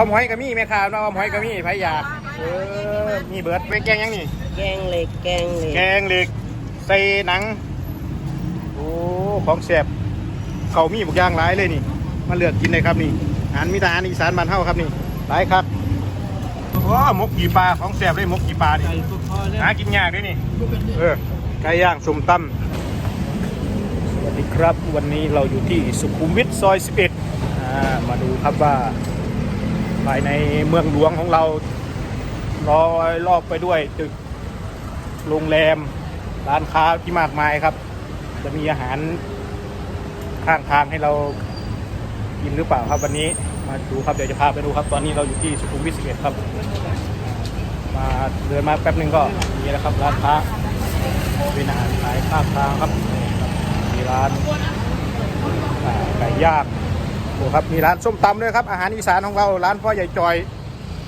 อมหอยก็มีแม่ค้าว่าอมหอยก็มีไผอยากเออมีเบิดเป็นแกงยังนี่ แกงเหล็กแกงเหล็กแกงเหล็กใส่หนัง โอ้ ของแซ่บเขามีบุกอย่างหลายเลยนี่ มาเลือกกินเลยครับนี่อาหารมีแต่อาหารอีสานบ้านเฮาครับนี่ หลายครับว้าหมกกี่ปลาของแซ่บเลยหมกกี่ปลานี่หากินยากด้วยนี่ เออ ไก่ย่างสุ่มตำสวัสดีครับ วันนี้เราอยู่ที่สุขุมวิทซอย 11 อ่า มาดูครับว่า ภายในเมืองหลวงของเราล้อยรอบไปด้วยตึกโรงแรม ร้านค้าที่มากมายครับ จะมีอาหารข้างทางให้เรากินหรือเปล่าครับวันนี้มาดูครับเดี๋ยวจะพาไปดูครับ ตอนนี้เราอยู่ที่สุขุมวิท11ครับ มาเดินมาแป๊บหนึงก็มีแล้วครับ ร้านค้าเป็นอาหารขายข้างทางครับมีร้านอ่าไก่ย่าง โอ้ครับมีร้านส้มตำด้วยครับอาหารอีสานของเราร้านพ่อใหญ่จอย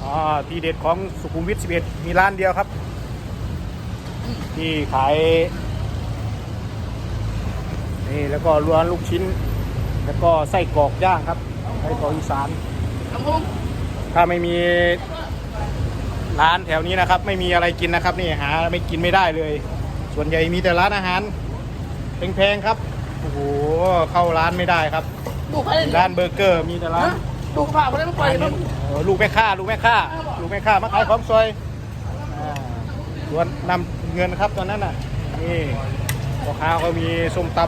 อ่าทีเด็ดของสุขุมวิท11 มีร้านเดียวครับ ที่ขายนี่แล้วก็ร้านลูกชิ้น แล้วก็ไส้กรอกย่างครับไส้กรอกอีสานถ้าไม่มีร้านแถวนี้นะครับ ไม่มีอะไรกินนะครับ นี่หาไม่กินไม่ได้เลย ส่วนใหญ่มีแต่ร้านอาหารแพงๆครับโอ้โหเข้าร้านไม่ได้ครับ ลูกเขาเลยร้านเบอร์เกอร์มีแต่ร้านลูกผ่าเขาเลยไม่ปล่อยอันมันี้นเออลูกแม่ค้าลูกแม่ค้าลูกแม่ค้ามาขายของซอยอ่าส่วนนำเงินครับตอนนั้นน่ะนี่พ่อค้าเขามีส้มต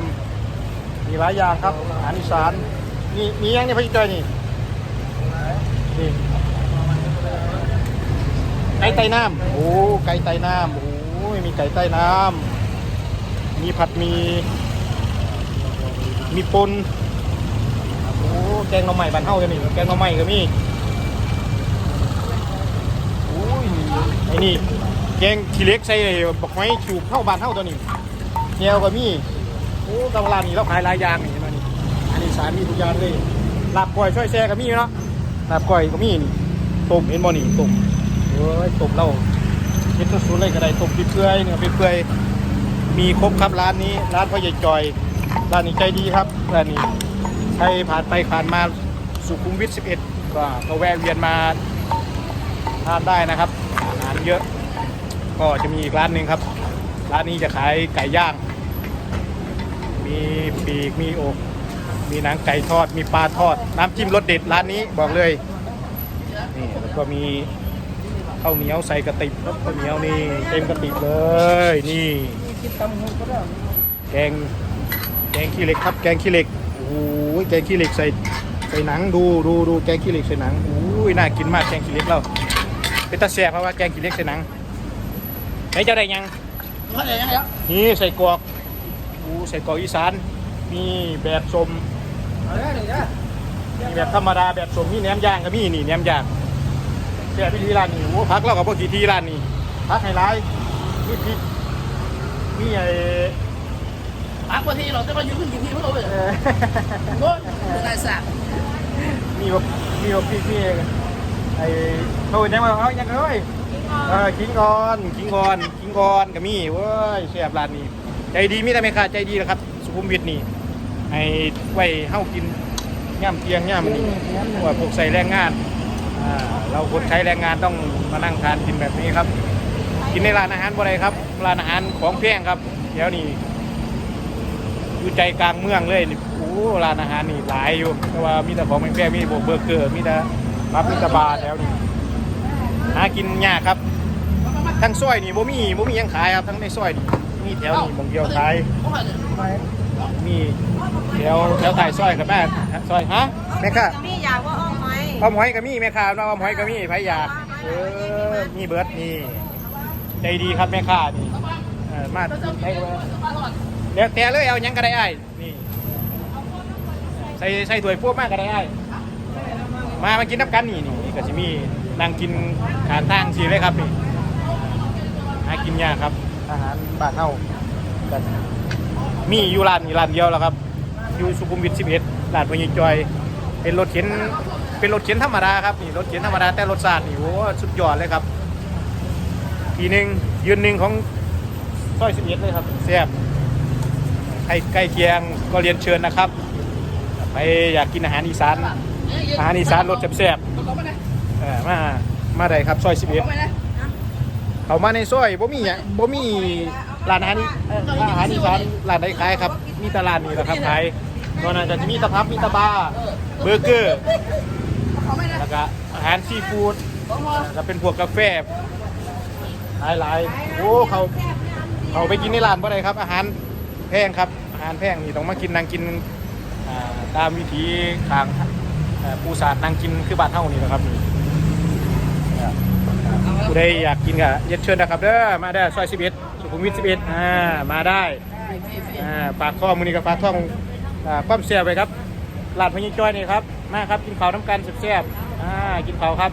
ำมีหลายอย่างครับอาหารอีสานนี่มียังเนี่ยพี่จอยนี่นี่ไก่ไต้น้ำโอ้ไก่ไต้น้ำโอ้ยมีไก่ใต้น้ำมีผัดหมีมีปนโอ้ แกงหน่อไม้บ้านเฮากันนี่แกงหน่อไม้ก็มีโอ้ยไอ้นี่แกงขี้เล็กใส่บักไม้ชูบเฮาบ้านเฮาตัวนี้แก้วก็มีโอ้กำลังนี่เราขายหลายอย่างนี่เห็นไหมนี่อันนี้สารมีทุกอย่างเลยลาบก้อยช่วยแซ่ก็มีเนาะลาบก้อยก็มีนี่ต้มเห็นบ่นี่ต้มเอ้ยต้มเราเฮ็ดสุดๆเลยก็ได้ต้มเปื่อยเนื้อเปื่อยมีครบครับร้านนี้ร้านพ่อใหญ่จอยร้านนี้ใจดีครับร้านนี้ รผ่านไปผ่านมาสุขุมวิท 11 ก็ก็แวะเวียนมาทานได้นะครับ อาหารเยอะ ก็จะมีอีกร้านหนึ่งครับ ร้านนี้จะขายไก่ย่าง มีปีก มีอก มีหนังไก่ทอด มีปลาทอด น้ำจิ้มรสเด็ดร้านนี้บอกเลย นี่แล้วก็มีข้าวเหนียวใส่กระติบครับข้าวเหนียวนี่เต็มกระติบเลย นี่แกงแกงขี้เหล็กครับ แกงขี้เหล็ก โอ้ย แกงขี้เหล็กใส่ใส่หนังดูดูดูแกงขี้เหล็กใส่หนังโอ้ยน่ากินมากแกงขี้เหล็กเราเป็นตาแซ่บเพราะว่าแกงขี้เหล็กใส่หนังไหนจะได้ยังเขาเลยยังไงแล้วนี่ใส่กรอกโอ้ใส่กรอกอีสานมีแบบสมมีแบบธรรมดาแบบสมมีแหนมย่างก็มีนี่แหนมย่างแซ่บพี่ร้านนี้โอ้พักเรากับพวกทีทีร้านนี้พักไฮไลท์มีพริกมีไอ้ ปากกว่าที่เราจะมาอยู่ขึ้นอยู่ที่เขาเลยเอ่อโน้ตนายสักมีแบบมีแบบพี่พี่ไอ้โทษยังมาเอายังเอ้ยเออขิงกอนขิงกอนขิงกอนกับมีเว้ยแซ่บร้านนี้ ใจดีมีแต่ไม่ขาดใจดีนะครับ สุขุมวิทนี่ให้ไว้เฮากินย่ำเตียงย่ำมันนี่ว่าพวกใส่แรงงานอ่าเราคนใช้แรงงานต้องมานั่งทานกินแบบนี้ครับ กินในร้านอาหารบ่ได้ครับร้านอาหารของแพงครับเดี๋ยวนี้ อยู่ใจกลางเมืองเลยนี่โอ้ร้านอาหารนี่หลายอยู่แต่ว่ามีแต่ของแพงๆมีพวกเบอร์เกอร์มีแต่รับมิตรบาร์แถวนี้หากินยากครับทั้งซอยนี่บ่มีบ่มีหยังขายครับทั้งในซอยนี่มีแถวนี่บางเดียวขายมีแถวแถวถ่ายซอยกับแม่ซอยฮะแม่ค่ะมีอยากว่าอ้อมไหมอ้อมหอยก็มีแม่ค่ะว่าอ้อมหอยก็มีไผอยากเออมีเบิร์ดนี่ใจดีครับแม่ค้านี่เออมาได้ เลยเดี๋ยวแต่เลยเอาหยังก็ได้ไอ้ายนี่ใส่ใส่ถ้วยพวกมากก็ได้ไอ้ายมามากินน้ำกันนี่นี่ก็จะมีนั่งกินขานทางสีเลยครับนี่หากินยากครับ อาหารบ้านเฮากันมีอยู่ร้านนี่ร้านเดียวแล้วครับ อยู่สุขุมวิท11ร้านพญจอย เป็นรถเข็นเป็นรถเข็นธรรมดาครับนี่รถเข็นธรรมดาแต่รสชาตินี่โอ้สุดยอดเลยครับทีหนึ่งยืนหนึ่งของซอย11เลยครับแซ่บ ใครใกล้เคียงก็เรียนเชิญนะครับ ไปอยากกินอาหารอีสานอาหารอีสานรสแซ่บๆเออมามาได้ครับซอย11เข้าไปนะเขามาในซอยบ่มีหยังบ่มีร้านอาหารนี่เอ่ออาหารอีสานร้านใดขายครับ มีแตลาดนี่แหละครับขายตอนนั้นก็จะมีตะพับมีตะบาเบอร์เกอร์เข้าไปนะแล้วก็อาหารซีฟู้ดสองพอแล้วเป็นพวกกาแฟหลายหลายโอ้เขาเขาไปกินในร้านบ่ได้ครับ อาหารแพงครับ อาหารแพงนี่ต้องมากินนั่งกินตามวิถีทางปูสาดนั่งกินคือบ้านเฮานี่แหละครับนี่ครับผู้ใดอยากกินก็เรียนเชิญนะครับเด้อมาได้ซอย11สุขุมวิท11อ่ามาได้อ่าฝากข้อมือนี้กับฝากท่องความเสียไปครับลาดพญิจ้อยนี่ครับมาครับกินข้าวน้ำกันแซ่บๆอ่ากินข้าวครับ